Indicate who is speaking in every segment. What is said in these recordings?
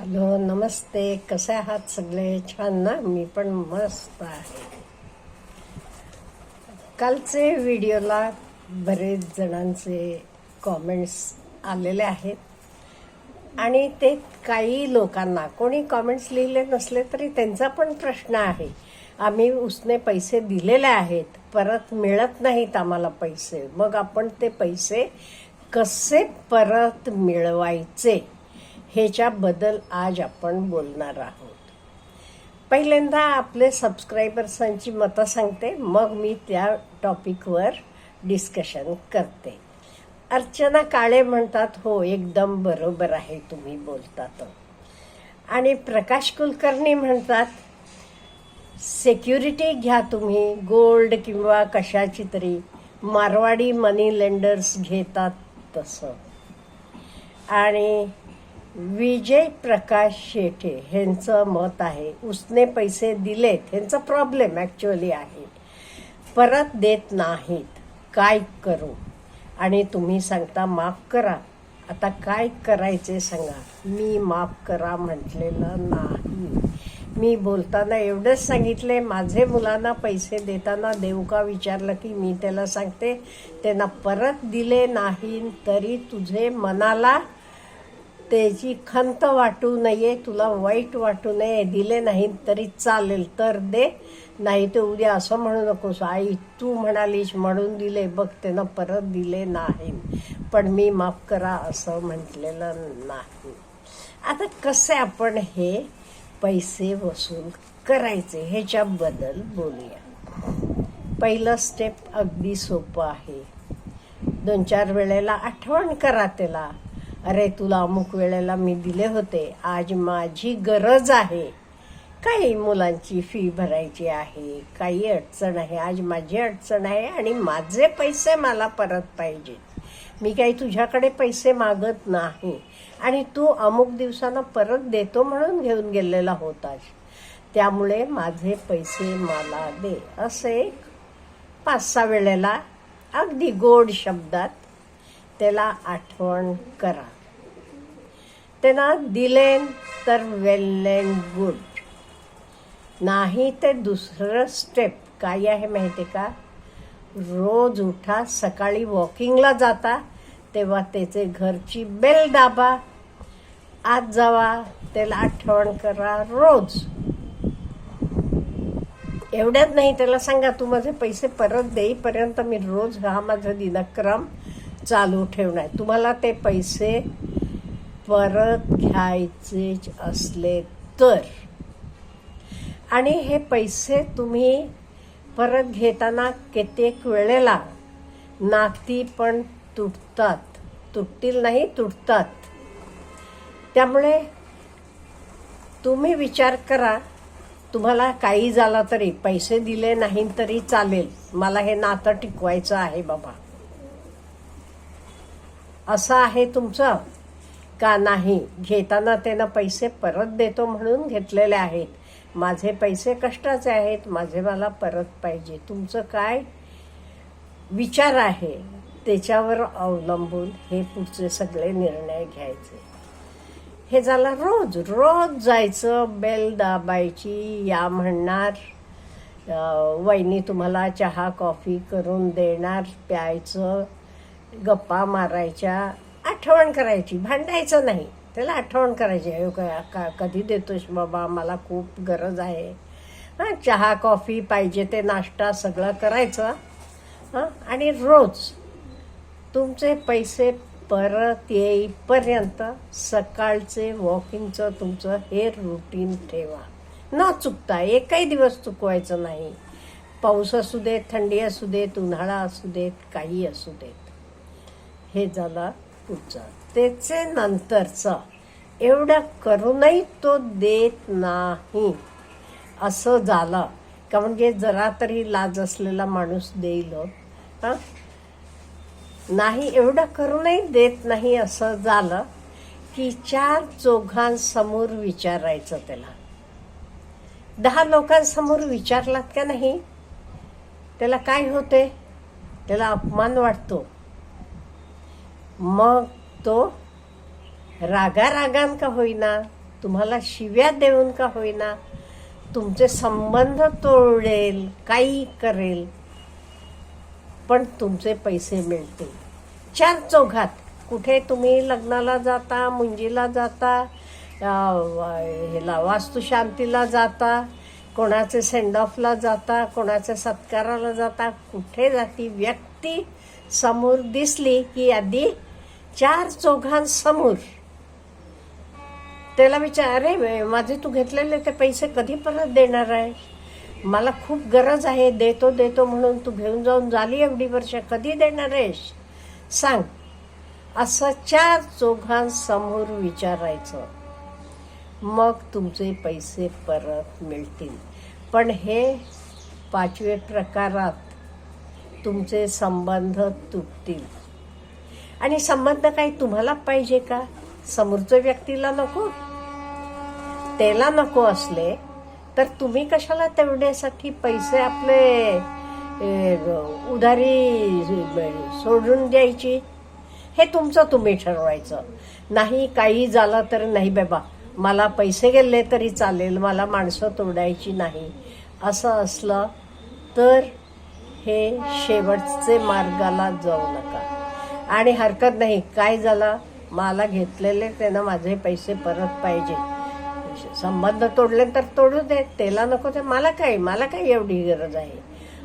Speaker 1: Hello नमस्ते. कसे आहात सगळे? छान ना? मी पण मस्त आहे. कालचे व्हिडिओला बरेच जणांचे कॉमेंट्स आलेले आहेत. आणि ते काही लोकांना कोणी कॉमेंट्स लिहिले नसले तरी त्यांचा पण प्रश्न आहे. आम्ही उसने पैसे दिलेले आहेत परत मिळत नाहीत आम्हाला पैसे. मग आपण ते पैसे कसे परत मिळवायचे? ह्याच्याबद्दल आज आपण बोलणार आहोत. पहिल्यांदा आपले सबस्क्रायबर्सांची मतं सांगते मग मी त्या टॉपिकवर डिस्कशन करते. अर्चना काळे म्हणतात हो एकदम बरोबर आहे तुम्ही बोलतात. आणि प्रकाश कुलकर्णी म्हणतात सेक्युरिटी घ्या तुम्ही गोल्ड किंवा कशाची तरी मारवाडी मनी लेंडर्स घेतात तसं. आणि विजय प्रकाश शेटे ह्यांचं मत आहे. उसने पैसे दिलेत ह्यांचा प्रॉब्लेम ॲक्च्युअली आहे. परत देत नाहीत. काय करू? आणि तुम्ही सांगता माफ करा. आता काय करायचे सांगा? मी माफ करा म्हटलेलं नाही. मी बोलताना एवढंच सांगितले माझे मुलांना पैसे देताना देऊ का विचारलं की मी त्याला सांगते त्यांना परत दिले नाही तरी तुझे मनाला त्याची खंत वाटू नये तुला वाईट वाटू नये दिले नाही तरी चालेल तर दे. नाही तर उद्या असं म्हणू नकोस आई तू म्हणालीस म्हणून दिले बघ त्यानं परत दिले नाही. पण मी माफ करा असं म्हटलेलं नाही. आता कसे आपण हे पैसे वसूल करायचे ह्याच्याबद्दल बोलूया. पहिलं स्टेप अगदी सोपं आहे. दोन चार वेळेला आठवण करा त्याला. अरे तुला अमुक वेळेला मी दिले होते. आज माझी गरज आहे. काही मुलांची फी भरायची आहे. काही अडचण आहे. आज माझी अडचण आहे आणि माझे पैसे मला परत पाहिजेत. मी काही तुझ्याकडे पैसे मागत नाही. आणि तू अमुक दिवसांना परत देतो म्हणून घेऊन गेलेला होतास. त्यामुळे माझे पैसे मला दे. असे पाच सहा वेळेला अगदी गोड शब्दात त्याला आठवण करा. त्यांना दिले तर वेल अँड गुड. नाही ते दुसरं स्टेप काय आहे माहिती का? रोज उठा सकाळी वॉकिंगला जाता तेव्हा त्याचे घरची बेल दाबा. आत जावा त्याला आठवण करा रोज. एवढ्यात नाही त्याला सांगा तू माझे पैसे परत देईपर्यंत मी रोज हा माझा दिनक्रम चालू ठेवणं आहे तुम्हाला ते पैसे परत घ्यायचे असले तर. आणि हे पैसे तुम्ही परत घेताना कित्येक वेळेला नाती पण तुटतात. तुटतील नाही तुटतात. त्यामुळे तुम्ही विचार करा तुम्हाला काही झाला तरी पैसे दिले नाही तरी चालेल. मला हे नातं टिकवायचं आहे बाबा. असं आहे तुमचं? का नाही? घेताना त्यानं पैसे परत देतो म्हणून घेतलेले आहेत. माझे पैसे कष्टाचे आहेत. माझे मला परत पाहिजे. तुमचं काय विचार आहे? त्याच्यावर अवलंबून हे पुढचे सगळे निर्णय घ्यायचे. हे झालं रोज. रोज जायचं बेल दाबायची. या म्हणणार वहिनी तुम्हाला चहा कॉफी करून देणार प्यायचं. गप्पा मारायच्या आठवण करायची. भांडायचं नाही. त्याला आठवण करायची. "अयो, का- का कधी देतोस बाबा? मला खूप गरज आहे. हां चहा कॉफी पाहिजे ते नाश्ता सगळं करायचं. हां आणि रोज तुमचे पैसे परत येईपर्यंत सकाळचे वॉकिंगचं तुमचं हे रुटीन ठेवा. न चुकता एकही दिवस चुकवायचं नाही. पाऊस असू देत थंडी असू देत उन्हाळा असू देत काही असू देत. हे झालं पुढचं. त्याचे नंतरचं एवढं करूनही तो देत नाही. असं झालं. का म्हणजे जरा तरी लाज असलेला माणूस देईल हो. हां? नाही एवढं करूनही देत नाही असं झालं की चार चौघांसमोर विचारायचं त्याला. दहा लोकांसमोर विचारलात का नाही? त्याला काय होते? त्याला अपमान वाटतो. मग तो रागा रागान का होईना? तुम्हाला शिव्या देऊन का होईना? तुमचे संबंध तोडेल काही करेल पण तुमचे पैसे मिळतील. चार चौघात कुठे तुम्ही लग्नाला जाता मुंजीला जाता ह्याला वास्तुशांतीला जाता कोणाचे सेंड ऑफला जाता कोणाच्या सत्काराला जाता कुठे जाती व्यक्ती समोर दिसली की आधी चार चौघांसमोर. त्याला विचार अरे माझे तू घेतलेले ते पैसे कधी परत देणार आहे? मला खूप गरज आहे देतो देतो म्हणून तू घेऊन जाऊन झाली एवढी वर्ष कधी देणार आहेस? सांग. असं चार चौघांसमोर विचारायचं. मग तुमचे पैसे परत मिळतील. पण हे पाचवे प्रकारात तुमचे संबंध तुटतील. आणि संबंध काही तुम्हाला पाहिजे का? समोरच्या व्यक्तीला नको. त्याला नको असले तर तुम्ही कशाला तेवढ्यासाठी पैसे आपले उधारी सोडून द्यायची? हे तुमचं तुम्ही ठरवायचं. नाही काही झालं तर नाही बाबा. मला पैसे गेले तरी चालेल मला माणसं तोडायची नाही. असं असलं तर हे शेवटचे मार्गाला जाऊ नका. आणि हरकत नाही. काय झालं? मला घेतलेले त्यानं माझे पैसे परत पाहिजे. संबंध तोडले तर तोडू दे. त्याला नको ते. मला काय? मला काय एवढी गरज आहे?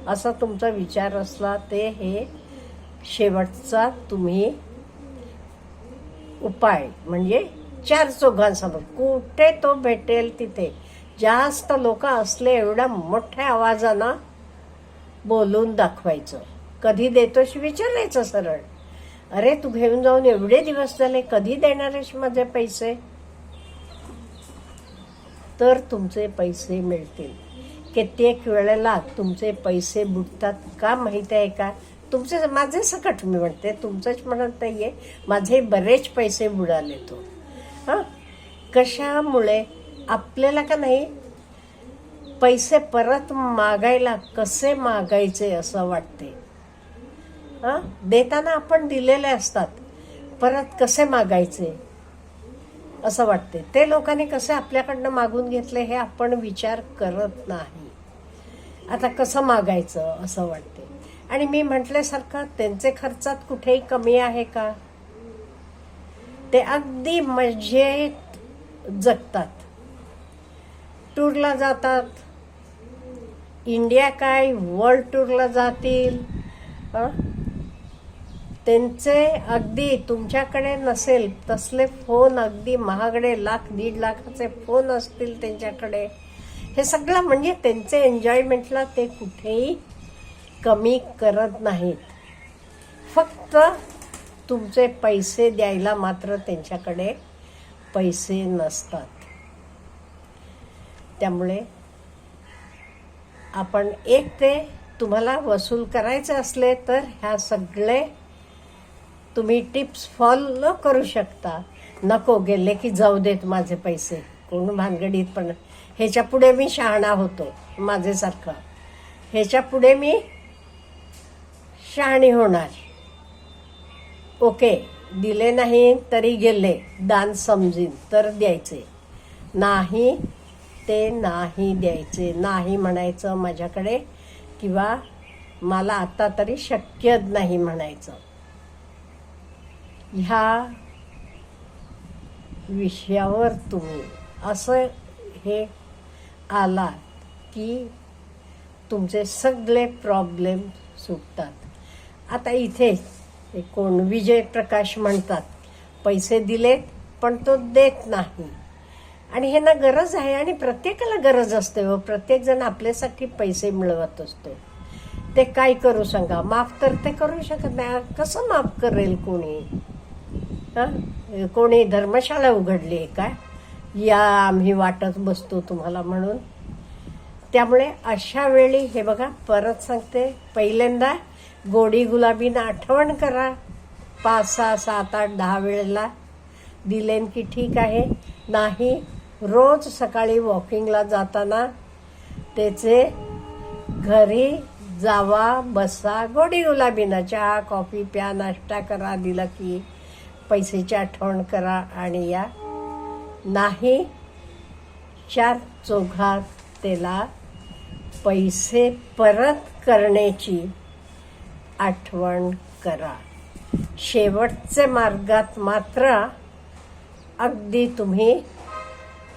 Speaker 1: असा तुमचा विचार असला ते हे शेवटचा तुम्ही उपाय. म्हणजे चार चौघांसमोर. कुठे तो भेटेल तिथे? जास्त लोक असले एवढ्या मोठ्या आवाजानं बोलून दाखवायचं. कधी देतोशी विचारायचं सरळ. अरे तू घेऊन जाऊन एवढे दिवस झाले कधी देणार आहेस माझे पैसे? तर तुमचे पैसे मिळतील. कित्येक वेळेला तुमचे पैसे बुडतात का माहीत आहे का? तुमचे माझे सकट मी म्हणते तुमचंच म्हणत नाही आहे माझे बरेच पैसे बुडाले तो. हां? कशामुळे? आपल्याला का नाही? पैसे परत मागायला कसे मागायचे असं वाटते. हां? देताना आपण दिलेले असतात. परत कसे मागायचे? असं वाटते. ते लोकांनी कसे आपल्याकडनं मागून घेतले हे आपण विचार करत नाही. आता कसं मागायचं? असं वाटते. आणि मी म्हटल्यासारखं त्यांचे खर्चात कुठेही कमी आहे का? ते अगदी मजेत जगतात. टूरला जातात. इंडिया काय? वर्ल्ड टूरला जातील. त्यांचे अगदी तुमच्याकडे नसेल तसले फोन अगदी महागडे लाख दीड लाखाचे फोन असतील त्यांच्याकडे. हे सगळं म्हणजे त्यांचे एन्जॉयमेंटला ते कुठेही कमी करत नाहीत. फक्त तुमचे पैसे द्यायला मात्र त्यांच्याकडे पैसे नसतात. त्यामुळे आपण एक ते तुम्हाला वसूल करायचे असले तर ह्या सगळे तुम्ही टिप्स फॉलो करू शकता. नको गेले की जाऊ देत माझे पैसे. कोण भानगडीत पण. ह्याच्या पुढे मी शहाणा होतो माझेसारखा ह्याच्या पुढे मी शहाणी होणार. ओके दिले नाही तरी गेले दान समजीन तर द्यायचे. नाही ते नाही द्यायचे. नाही म्हणायचं माझ्याकडे किंवा मला आता तरी शक्य नाही म्हणायचं. ह्या विषयावर तुम्ही असं हे आलात की तुमचे सगळे प्रॉब्लेम सुटतात. आता इथे कोण विजय प्रकाश म्हणतात पैसे दिलेत पण तो देत नाही. आणि ह्यांना गरज आहे आणि प्रत्येकाला गरज असते व प्रत्येकजण आपल्यासाठी पैसे मिळवत असतो. ते काय करू सांगा? माफ तर ते करू शकत नाही. कसं माफ करेल कोणी? हां कोणी धर्मशाळा उघडली आहे का? या आम्ही वाटत बसतो तुम्हाला म्हणून. त्यामुळे अशा वेळी हे बघा परत सांगते पहिल्यांदा गोडी गुलाबीनं आठवण करा. पाच सहा सात आठ दहा वेळेला दिलेन की ठीक आहे. नाही रोज सकाळी वॉकिंगला जाताना त्याचे घरी जावा बसा गोडी गुलाबीनं चहा कॉफी प्या नाश्ता करा दिला की पैशाची आठवण करा आणि या नाही चार त्याला पैसे परत करण्याची आठवण करा. शेवटचे मार्गात मात्र अगदी तुम्ही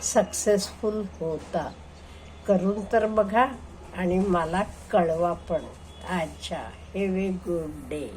Speaker 1: सक्सेसफुल होता. करून तर बघा आणि मला कळवा पण. अच्छा हॅव ए गुड डे